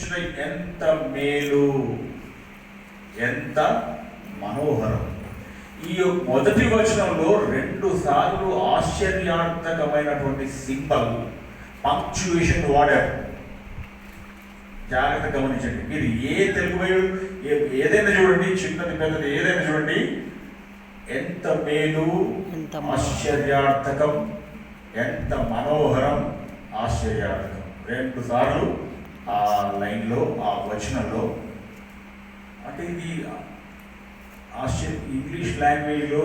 వచ్చిన ఎంత మేలు ఎంత మనోహరం. ఈ మొదటి వచనంలో రెండు సార్లు ఆశ్చర్యార్థకమైనటువంటి సింబల్ పంక్చుయేషన్ వాడారు. జాగ్రత్త గమనించండి. మీరు ఏ తెలుగు ఏదైనా చూడండి చిన్నది పెద్దది ఏదైనా చూడండి ఎంత మేలు. ఆశ్చర్యార్థకం ఎంత మనోహరం ఆశ్చర్యార్థకం. రెండు సార్లు ఆ లైన్లో ఆ వచనంలో. అంటే ఇది ఆశ్చర్య ఇంగ్లీష్ లాంగ్వేజ్లో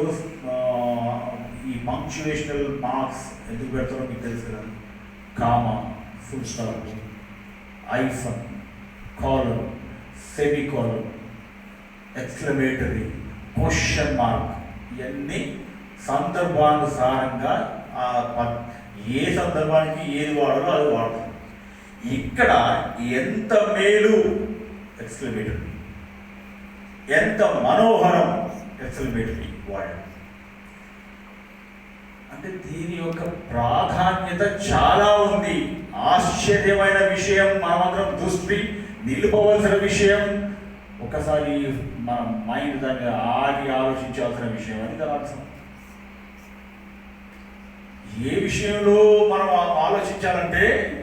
ఈ పంక్చువేషనల్ మార్క్స్ ఎందుకు పెడతారో మీకు తెలుసు కదా. Comma full stop hyphen colon semicolon exclamatory question mark ఇవన్నీ సందర్భానుసారంగా ఆ ప- ఏ సందర్భానికి ఏది వాడాలో అది వాడుతుంది ఇక్కడ ఎంత మేలు? ఎక్స్క్లమేటర్ ఎంత మనోహరం? ఎక్స్క్లమేటరీ వాడాడు అంటే దీని యొక్క ప్రాధాన్యత చాలా ఉంది. ఆశ్చర్యమైన విషయం మనమందరం దృష్టి నిలుపవలసిన విషయం. ఒకసారి మన మైండ్ దాన్ని ఆగి ఆలోచించాల్సిన విషయం అని దాని అర్థం. ఏ విషయంలో మనం ఆలోచించాలంటే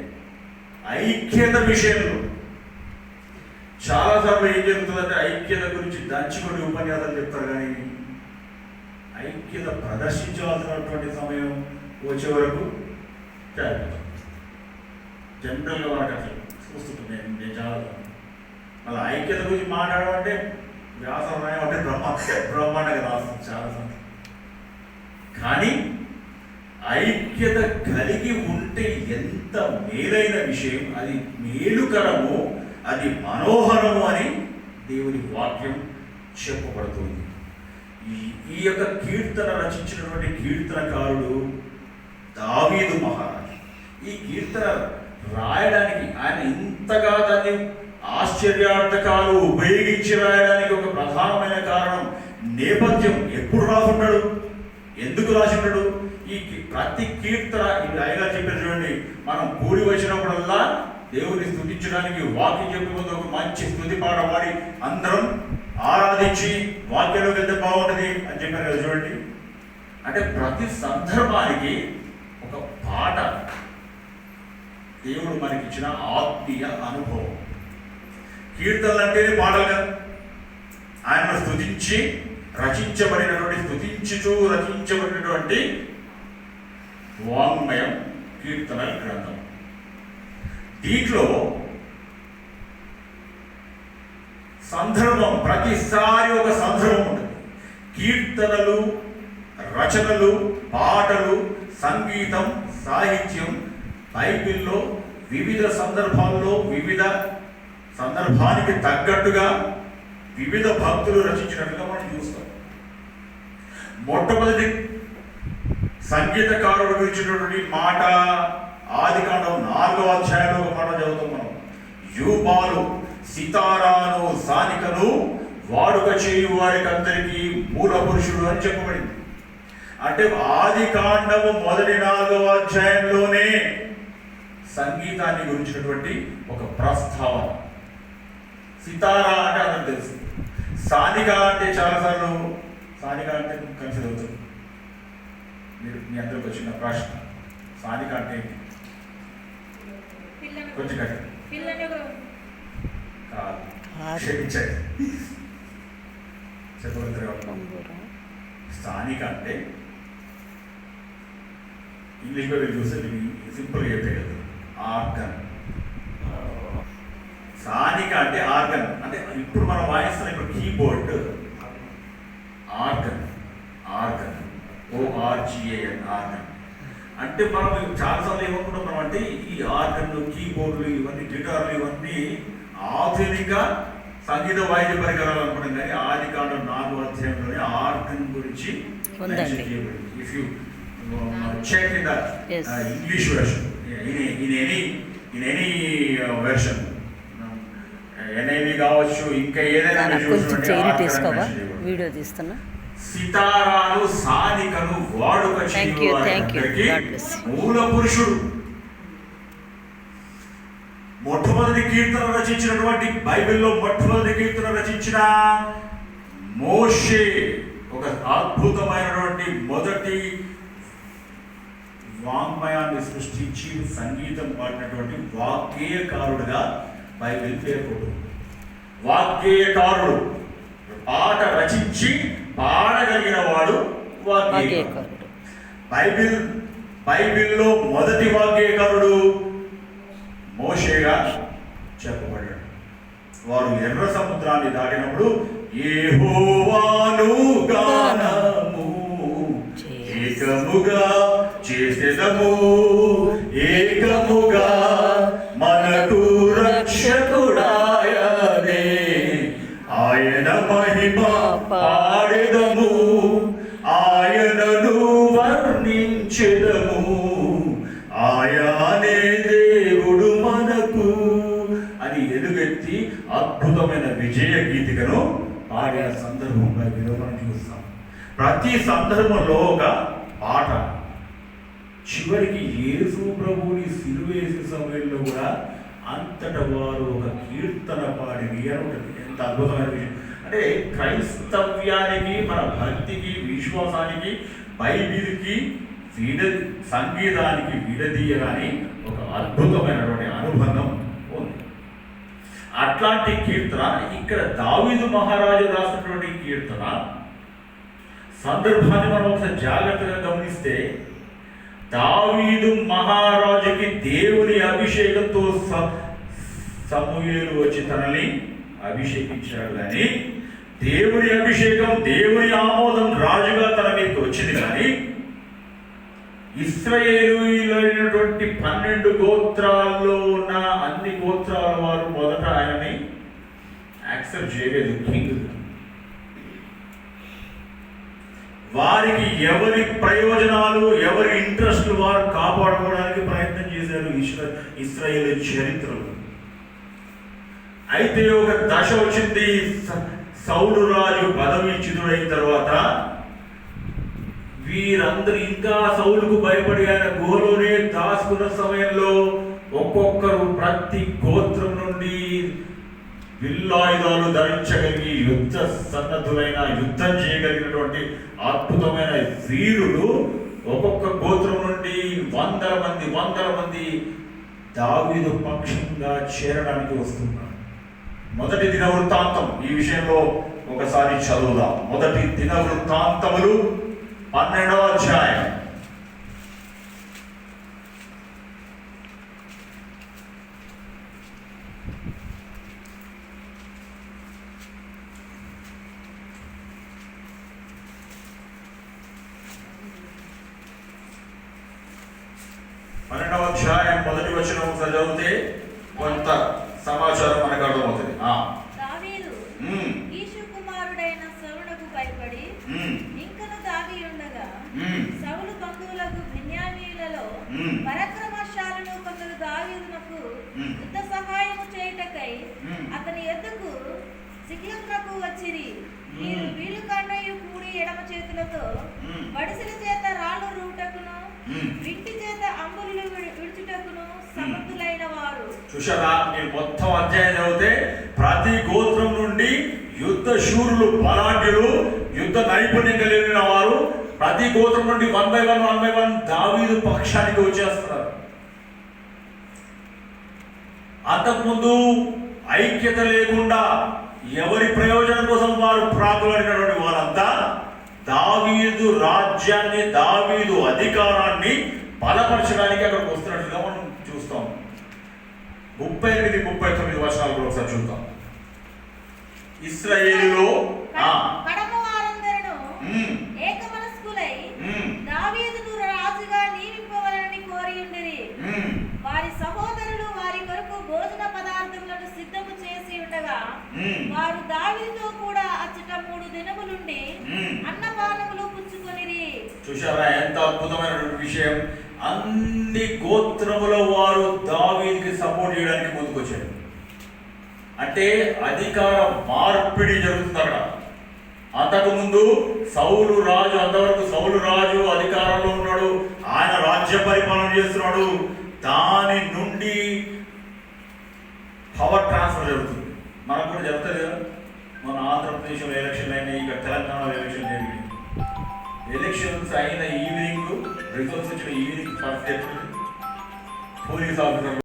ఐక్యత విషయంలో చాలాసార్లు ఏం జరుగుతుందంటే ఐక్యత గురించి దంచుకొని ఉపన్యాసాలు చెప్తారు కానీ ఐక్యత ప్రదర్శించవలసినటువంటి సమయం వచ్చే వరకు జనరల్గా వాళ్ళకి అసలు చూస్తుంటుంది నేను నేను చాలా మళ్ళీ ఐక్యత గురించి మాట్లాడడం అంటే వ్యాసం అంటే బ్రహ్మ బ్రహ్మాండంగా రాస్తుంది చాలా సంది కానీ ఐక్యత కలిగి ఉంటే ఎంత మేలైన విషయం అది మేలుకరము అది మనోహరము అని దేవుని వాక్యం చెప్పబడుతుంది. ఈ ఈ యొక్క కీర్తన రచించినటువంటి కీర్తనకారుడు దావీదు మహారాజు. ఈ కీర్తన రాయడానికి ఆయన ఇంతగా దాన్ని ఆశ్చర్యార్థకాలు ఉపయోగించి రాయడానికి ఒక ప్రధానమైన కారణం నేపథ్యం. ఎప్పుడు రాసుంటాడు? ఎందుకు రాసుంటాడు? ఈ ప్రతి కీర్తన ఇది అయ్యగా చెప్పిన చూడండి మనం కూడి వచ్చినప్పుడల్లా దేవుని స్థుతించడానికి వాక్యం చెప్పే ముందు ఒక మంచి స్థుతి పాట పాడి అందరం ఆరాధించి వాక్యంలోకి వెళ్తే బాగుంటుంది అని చెప్పారు కదా చూడండి. అంటే ప్రతి సందర్భానికి ఒక పాట దేవుడు మనకిచ్చిన ఆత్మీయ అనుభవం. కీర్తనలు అంటేనే పాటలు కదా. ఆయన స్థుతించి రచించబడినటువంటి స్థుతించుచూ రచించబడినటువంటి వాంగ్మయం కీర్తనల గ్రంథం. దీంట్లో సందర్భం ప్రతిసారి ఒక సందర్భం ఉంటుంది. కీర్తనలు రచనలు పాటలు సంగీతం సాహిత్యం బైబిల్లో వివిధ సందర్భాల్లో వివిధ సందర్భానికి తగ్గట్టుగా వివిధ భక్తులు రచించినట్టుగా మనం చూస్తాం. మొట్టమొదటి సంగీతకారుడు గురించినటువంటి మాట ఆది కాండం నాలుగో అధ్యాయంలో ఒక మాట చదువుతాం మనం. యూపాలు సితారాను సానికను వాడుక చేయు వారికి అందరికీ మూల పురుషుడు అని చెప్పబడింది. అంటే ఆది కాండము మొదటి నాలుగవ అధ్యాయంలోనే సంగీతాన్ని గురించినటువంటి ఒక ప్రస్తావన. సితారా అంటే అందరికి తెలుసు. సానిక అంటే చాలాసార్లు సానిక అంటే కన్సిడర్ అవుతుంది మీరు మీ అందరికి వచ్చిన ప్రశ్న. సానిక అంటే? కొంచెం హార్. క్షమించండి. చెప్పగలుగుతారు. స్థానిక అంటే? ఇంగ్లీష్ బైబిల్ చూస్తే మీకు సింపుల్గా ఆర్గన్. స్థానిక అంటే ఆర్గన్. అంటే ఇప్పుడు మనం వాయిస్తున్న ఇప్పుడు కీబోర్డ్. ఆర్గన్. ఓఆర్జిఏఎన్ ఆర్గన్ అంటే మనం చాలాసార్లు ఏమనుకుంటున్నాం అంటే ఈ ఆర్గన్లు కీబోర్డులు ఇవన్నీ గిటార్లు ఇవన్నీ ఆధునిక సంగీత వాయిద్య పరికరాలు అనుకుంటాం కానీ ఆది కాండం నాలుగు అధ్యాయంలోనే ఆర్గన్ గురించి. If you check in the. English version in any in any version NIV కావచ్చు ఇంకా ఏదైనా. వీడియో తీస్తున్నా సితారాలు సానికను వాడుక you. మూల పురుషుడు మొట్టమొదటి మొట్టమొదటి కీర్తన రచించినటువంటి బైబిల్లో మొట్టమొదటి కీర్తన రచించిన మోషే. ఒక అద్భుతమైనటువంటి మొదటి వాంగ్మయాన్ని సృష్టించి సంగీతం పాడినటువంటి వాగ్గేయకారుడుగా బైబిల్ పేర్కొంటుంది వాగ్గేయకారుడు. పాట రచించి పాడగలిగిన వాడు వాక్యకారుడు బైబిల్ బైబిల్లో మొదటి వాక్యకారుడు మోషేగా చెప్పబడ్డాడు. వారు ఎర్ర సముద్రాన్ని దాటినప్పుడు యెహోవాను గానము ఏకముగా చేసేదము ఏకముగా మనకు రక్షకుడాయనే ఆయా సందర్భంలో విలోపన చూస్తాం. ప్రతి సందర్భంలో ఒక పాట. చివరికి యేసు ప్రభువుని సిలువేసిన సమయంలో కూడా అంతట వారు ఒక కీర్తన పాడి అని ఉంటుంది ఎంత అద్భుతమైన విషయం. అంటే క్రైస్తవ్యానికి మన భక్తికి విశ్వాసానికి బైబిల్కి విడ సంగీతానికి విడదీయరాని ఒక అద్భుతమైనటువంటి అనుబంధం అట్లాంటి కీర్తన ఇక్కడ దావీదు మహారాజు రాసినటువంటి కీర్తన సందర్భాన్ని మనం ఒకసారి జాగ్రత్తగా గమనిస్తే దావీదు మహారాజుకి దేవుని అభిషేకంతో స- వచ్చి తనని అభిషేకించాడు కానీ దేవుని అభిషేకం దేవుని ఆమోదం రాజుగా తన మీదకి వచ్చింది కానీ ఇస్రాయేలులైనటువంటి పన్నెండు గోత్రాల్లో ఉన్న అన్ని గోత్రాల వారు మొదట ఆయనని యాక్సెప్ట్ చేయలేదు కింగ్ వారికి ఎవరి ప్రయోజనాలు ఎవరి ఇంట్రెస్ట్ వారు కాపాడుకోవడానికి ప్రయత్నం చేశారు ఇస్రా ఇస్రాయేల్ చరిత్రలో. అయితే ఒక దశ వచ్చింది సౌలు రాజు పదవి చిదుడైన తర్వాత వీరందరూ ఇంకా సౌలుకు భయపడి ఆయన గోలోనే దాచుకున్న సమయంలో ఒక్కొక్కరు ప్రతి గోత్రం నుండి విల్లాయుధాలు ధరించగలిగి యుద్ధ సన్నద్ధులైన యుద్ధం చేయగలిగినటువంటి అద్భుతమైన వీరులు ఒక్కొక్క గోత్రం నుండి వందల మంది వందల మంది దావీదు పక్షంగా చేరడానికి వస్తున్నారు. మొదటి దిన వృత్తాంతం ఈ విషయంలో ఒకసారి చదువుదాం. మొదటి దిన వృత్తాంతములు పన్నెండవ అధ్యాయం. పన్నెండవ అధ్యాయం మొదటి వచనం చదివితే కొంత సమాచారం మనకు అర్థమవుతుంది. ఆ, దావీదు కుమారుడైన భయపడి సిగ్లమునకు వచ్చిరి ఉమ్. వీళ్ళు కన్నయ్య కూడి ఎడమ చేతులతో. వడిసెల చేత రాళ్ళు రూటకును. వింటి చేత అంబులు విడి- విడుచుటకును సమర్థులైన వారు చూసారా మీరు మొత్తం అధ్యాయం చదివితే ప్రతి గోత్రం నుండి యుద్ధ శూరులు బలాఢ్యులు యుద్ధ నైపుణ్యం కలిగిన వారు ప్రతి గోత్రం నుండి one by one one by one దావీదు పక్షానికి వచ్చేస్తున్నారు అంతకుముందు ఐక్యత లేకుండా ఎవరి ప్రయోజనం కోసం వారు ప్రాకులాడినటువంటి వారంతా దావీదు రాజ్యాన్ని దావీదు అధికారాన్ని బలపరచడానికి అక్కడికి వస్తున్నట్లుగా మనం చూస్తాం. ముప్పై ఎనిమిది ముప్పై తొమ్మిది వర్షాలు కూడా ఒకసారి చూద్దాం. ఇస్రాయేలులో దావీదుతో కూడా అచ్చట మూడు దినములుండి. అన్నపానములు పుచ్చుకొనిరి. చూశారా ఎంత అద్భుతమైనటువంటి విషయం? అన్ని గోత్రముల వారు దావీదికి సపోర్ట్ చేయడానికి ముందుకొచ్చారు. అంటే అధికార మార్పిడి జరుగుతుంది అంతకుముందు సౌలు రాజు అంతవరకు సౌలు రాజు అధికారంలో ఉన్నాడు. ఆయన రాజ్య పరిపాలన చేస్తున్నాడు. దాని నుండి పవర్ ట్రాన్స్ఫర్ జరుగుతుంది. మనకు కూడా జరుగుతుంది కదా? మన ఆంధ్రప్రదేశ్లో ఎలక్షన్ అయినాయి ఇక తెలంగాణలో ఎలక్షన్ జరిగింది. ఎలక్షన్స్ అయిన ఈవినింగ్ రిజల్ట్స్ వచ్చిన ఈవినింగ్ పరిస్థితి పోలీస్ ఆఫీసర్